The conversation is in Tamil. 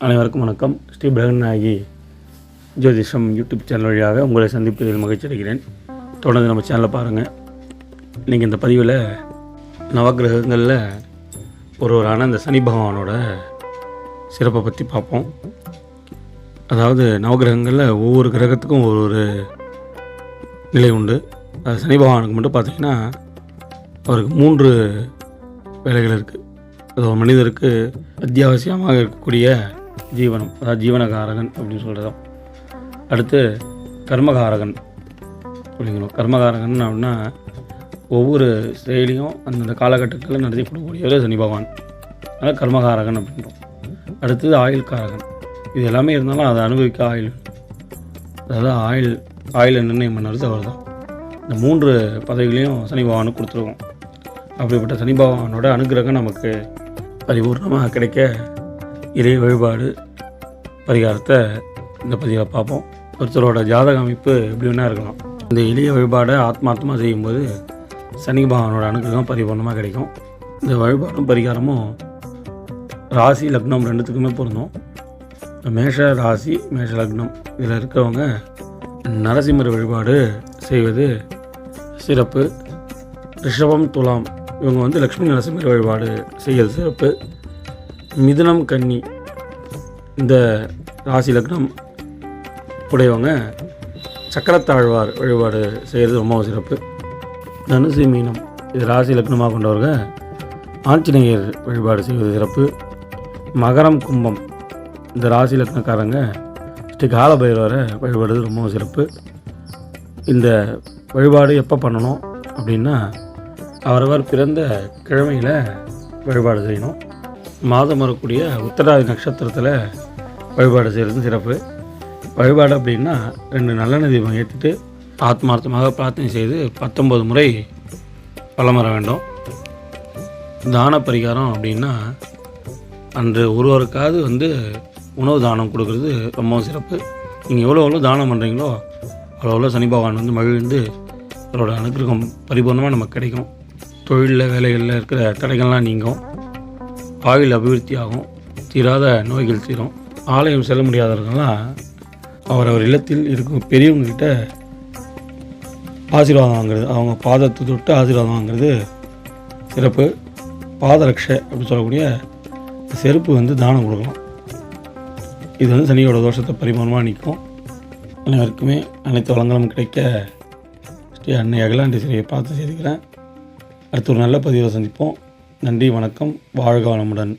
அனைவருக்கும் வணக்கம். ஸ்ரீ பிரகநாயகி ஜோதிஷம் யூடியூப் சேனல் வழியாக உங்களை சந்திப்பதில் மகிழ்ச்சி அடைகிறேன். தொடர்ந்து நம்ம சேனலை பாருங்கள் இன்றைக்கி இந்த பதிவில் நவக்கிரகங்களில் ஒருவரான இந்த சனி பகவானோட சிறப்பை பற்றி பார்ப்போம். அதாவது நவக்கிரகங்களில் ஒவ்வொரு கிரகத்துக்கும் ஒரு ஒரு நிலை உண்டு. அது சனி பகவானுக்கு மட்டும் பார்த்திங்கன்னா அவருக்கு மூன்று வேலைகள் இருக்குது அது ஒரு மனிதருக்கு அத்தியாவசியமாக இருக்கக்கூடிய ஜீவனம் அதாவது ஜீவனகாரகன் அப்படின்னு சொல்கிறதும் அடுத்து கர்மகாரகன் அப்படிங்கிறோம். கர்மகாரகன் அப்படின்னா ஒவ்வொரு செயலியும் அந்தந்த காலகட்டத்தில் நடத்தி கொடுக்கக்கூடியவர் சனி பகவான். அதனால் கர்மகாரகன் அப்படின்றோம். அடுத்தது ஆயுள்காரகன். இது எல்லாமே இருந்தாலும் அதை அனுபவிக்க ஆயுள். அதாவது ஆயுள் ஆயுளை நிர்ணயம் பண்ணுறது அவர் தான் இந்த மூன்று பதவிகளையும் சனி பகவானுக்கு கொடுத்துருவோம் அப்படிப்பட்ட சனி பகவானோட அனுகிரகம் நமக்கு பரிபூர்ணமாக கிடைக்க இறை வழிபாடு பரிகாரத்தை இந்த பதிவில் பார்ப்போம். ஒருத்தரோட ஜாதக அமைப்பு எப்படி வேணா இருக்கலாம். இந்த எளிய வழிபாடை ஆத்மார்த்தமாக செய்யும்போது சனி பகவானோட அனுகிரகம் பரிபூர்ணமாக கிடைக்கும். இந்த வழிபாடும் பரிகாரமும் ராசி லக்னம் ரெண்டுத்துக்குமே பொருந்தும். மேஷ ராசி மேஷ லக்னம் இதில் இருக்கிறவங்க நரசிம்மர் வழிபாடு செய்வது சிறப்பு. ரிஷபம் துலாம் இவங்க வந்து லக்ஷ்மி நரசிம்மர் வழிபாடு செய்கிறது சிறப்பு மிதுனம் கன்னி இந்த ராசி லக்னம் உடையவங்க சக்கரத்தாழ்வார் வழிபாடு செய்கிறது ரொம்ப சிறப்பு. தனுசு மீனம் இது ராசி லக்னமாக கொண்டவங்க ஆஞ்சநேயர் வழிபாடு செய்வது சிறப்பு. மகரம் கும்பம் இந்த ராசி லக்னக்காரங்க ஸ்ரீ காலபைரவரை வழிபடுறது ரொம்ப சிறப்பு. இந்த வழிபாடு எப்போ பண்ணணும் அப்படின்னா அவரவர் பிறந்த கிழமையில் வழிபாடு செய்யணும். மாதம் வரக்கூடிய உத்தராதி நட்சத்திரத்தில் வழிபாடு செய்கிறது சிறப்பு. வழிபாடு அப்படின்னா ரெண்டு நல்லெண்ணெய் தீபம் ஏற்றிட்டு ஆத்மார்த்தமாக பிரார்த்தனை செய்து பத்தொம்பது முறை பலம் வர வேண்டும். தான பரிகாரம் அப்படின்னா அன்று ஒருவருக்காவது வந்து உணவு தானம் கொடுக்கறது ரொம்பவும் சிறப்பு. நீங்கள் எவ்வளோ எவ்வளோ தானம் பண்ணுறீங்களோ அவ்வளோ எவ்வளோ சனி பகவான் வந்து மகிழ்ந்து அவரோட அனுகிரகம் பரிபூர்ணமாக நமக்கு கிடைக்கும் தொழிலில் வேலைகளில் இருக்கிற தடைகள்லாம் நீங்கும். ஆயுள் அபிவிருத்தி ஆகும் தீராத நோய்கள் தீரும். ஆலயம் செல்ல முடியாதவர்கள்லாம் அவர் அவர் இல்லத்தில் இருக்கும் பெரியவங்கக்கிட்ட ஆசீர்வாதம் வாங்குறது. அவங்க பாதத்தை தொட்டு ஆசீர்வாதம் வாங்குறது சிறப்பு. பாதரக்ஷை அப்படின்னு சொல்லக்கூடிய செருப்பு வந்து தானம் கொடுக்கலாம் இது வந்து சனியோட தோஷத்தை பரிமாணமாக நிற்கும் அனைவருக்குமே அனைத்து வளங்களும் கிடைக்க ஸ்ரீ அன்னை அகிலாண்டி சிறையை பார்த்து செய்துக்கிறேன். அடுத்து ஒரு நல்ல பதிவை சந்திப்போம். நன்றி வணக்கம். வாழ்க வளமுடன்.